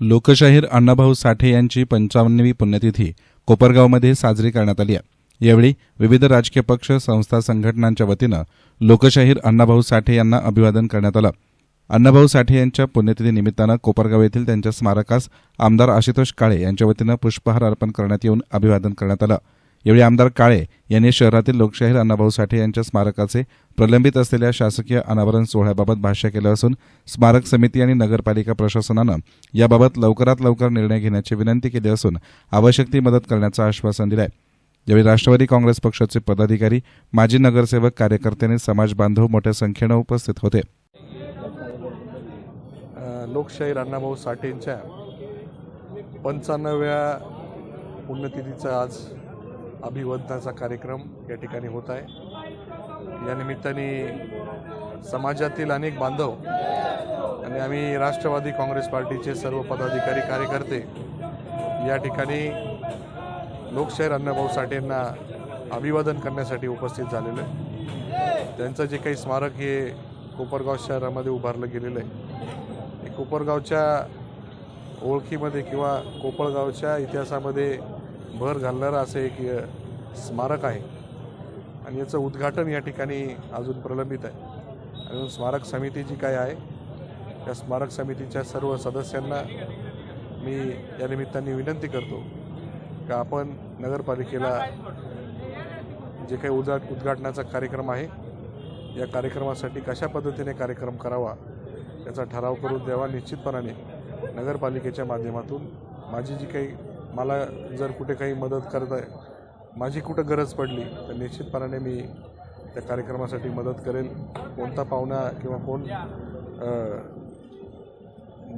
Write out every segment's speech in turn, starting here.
लोकशाहीर अण्णाभाऊ साठे यांची पंचावन्नवी पुण्यतिथी कोपरगावमध्ये साजरी करण्यात आली आहे. यावेळी विविध राजकीय पक्ष संस्था संघटनांच्या वतीनं लोकशाहीर अण्णाभाऊ साठे यांना अभिवादन करण्यात आलं. अण्णाभाऊ साठे यांच्या पुण्यतिथी निमित्तानं कोपरगाव येथील त्यांच्या स्मारकास आमदार आशुतोष काळे यांच्या वतीनं पुष्पहार अर्पण करण्यात येऊन अभिवादन करण्यात आलं. यावेळी आमदार काळे यांनी शहरातील लोकशाहीर अण्णाभाऊ साठे यांच्या स्मारकाचे प्रलंबित असलेल्या शासकीय अनावरण सोहळ्याबाबत भाष्य केलं असून स्मारक समिती आणि नगरपालिका प्रशासनानं याबाबत लवकरात लवकर निर्णय घेण्याची विनंती केली असून आवश्यक ती मदत करण्याचं आश्वासन दिलं आहे यावेळी राष्ट्रवादी काँग्रेस पक्षाचे पदाधिकारी माजी नगरसेवक कार्यकर्त्यांनी समाज बांधव मोठ्या संख्येनं उपस्थित होते. लोकशाहीर अण्णाभाऊ साठेंच्या पंचाण्णव्या पुण्यतिथीचा आज अभिवादनाचा कार्यक्रम या ठिकाणी होत आहे. या निमित्ताने समाजातील अनेक बांधव आणि आम्ही राष्ट्रवादी काँग्रेस पार्टीचे सर्व पदाधिकारी कार्यकर्ते या ठिकाणी लोकशाहीर अण्णाभाऊ साठेंना अभिवादन करण्यासाठी उपस्थित झालेलो आहे. त्यांचं जे काही स्मारक हे कोपरगाव शहरामध्ये उभारलं गेलेलं आहे. कोपरगावच्या ओळखीमध्ये किंवा कोपरगावच्या इतिहासामध्ये भर घालणारं असं एक स्मारक आहे. आणि याचं उद्घाटन या ठिकाणी अजून प्रलंबित आहे. आणि म्हणून स्मारक समिती जी काय आहे त्या स्मारक समितीच्या सर्व सदस्यांना मी या निमित्ताने विनंती करतो का आपण नगरपालिकेला जे काही उद्घा उद्घाटनाचा कार्यक्रम आहे या कार्यक्रमासाठी कशा पद्धतीने कार्यक्रम करावा याचा ठराव करून द्यावा. निश्चितपणाने नगरपालिकेच्या माध्यमातून माझी जी काही मला जर कुठे काही मदत करत आहे माझी कुठं गरज पडली तर निश्चितपणाने मी त्या कार्यक्रमासाठी मदत करेल. कोणता पाहुणा किंवा कोण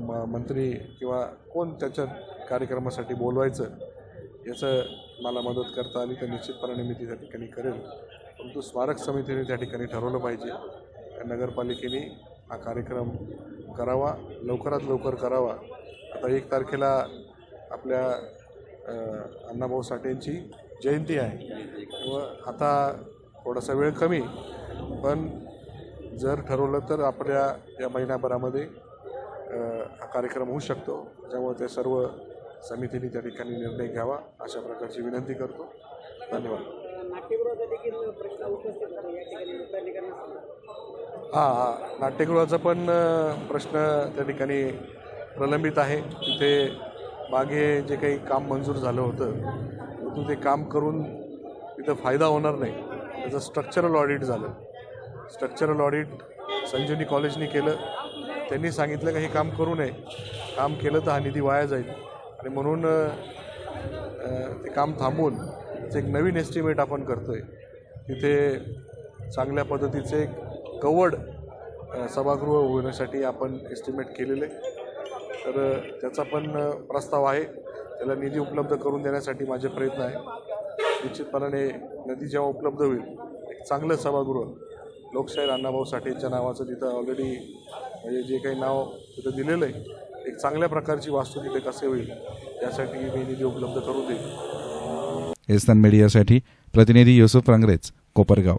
म- मंत्री किंवा कोण त्याच्या कार्यक्रमासाठी बोलवायचं याचं मला मदत करता आली तर निश्चितपणाने मी ती त्या ठिकाणी करेल. परंतु स्मारक समितीने त्या ठिकाणी ठरवलं पाहिजे नगरपालिकेने हा कार्यक्रम करावा लवकरात लवकर करावा. आता एक तारखेला आपल्या अण्णाभाऊ साठेंची जयंती आहे. व आता थोडासा वेळ कमी पण जर ठरवलं तर आपल्या या महिन्याभरामध्ये हा कार्यक्रम होऊ शकतो. त्यामुळे त्या सर्व समितीने त्या ठिकाणी निर्णय घ्यावा अशा प्रकारची विनंती करतो. धन्यवाद. हां हां. नाट्यगृहाचा पण प्रश्न त्या ठिकाणी प्रलंबित आहे. तिथे मागे जे काही काम मंजूर झालं होतं परंतु ते काम करून तिथं फायदा होणार नाही. त्याचं स्ट्रक्चरल ऑडिट झालं. स्ट्रक्चरल ऑडिट संजीवनी कॉलेजने केलं. त्यांनी सांगितलं का हे काम करू नये. काम केलं तर हा निधी वाया जाईल. आणि म्हणून ते काम थांबवून एक नवीन एस्टिमेट आपण करतो आहे तिथे चांगल्या पद्धतीचे एक कवड सभागृह होण्यासाठी आपण एस्टिमेट केलेलं. आहे तर त्याचा पण प्रस्ताव आहे. त्याला निधी उपलब्ध करून देण्यासाठी माझे प्रयत्न आहे. निश्चितपणाने नदी जेव्हा उपलब्ध होईल एक चांगलं सभागृह लोकशाहीर अण्णाभाऊ साठेच्या नावाचं तिथं ऑलरेडी म्हणजे जे काही नाव तिथं दिलेलं आहे एक चांगल्या प्रकारची वास्तू तिथे कसे होईल यासाठी मी निधी उपलब्ध करून देईल एसन मीडियासाठी. प्रतिनिधी युसुफ रांगरेज कोपरगाव.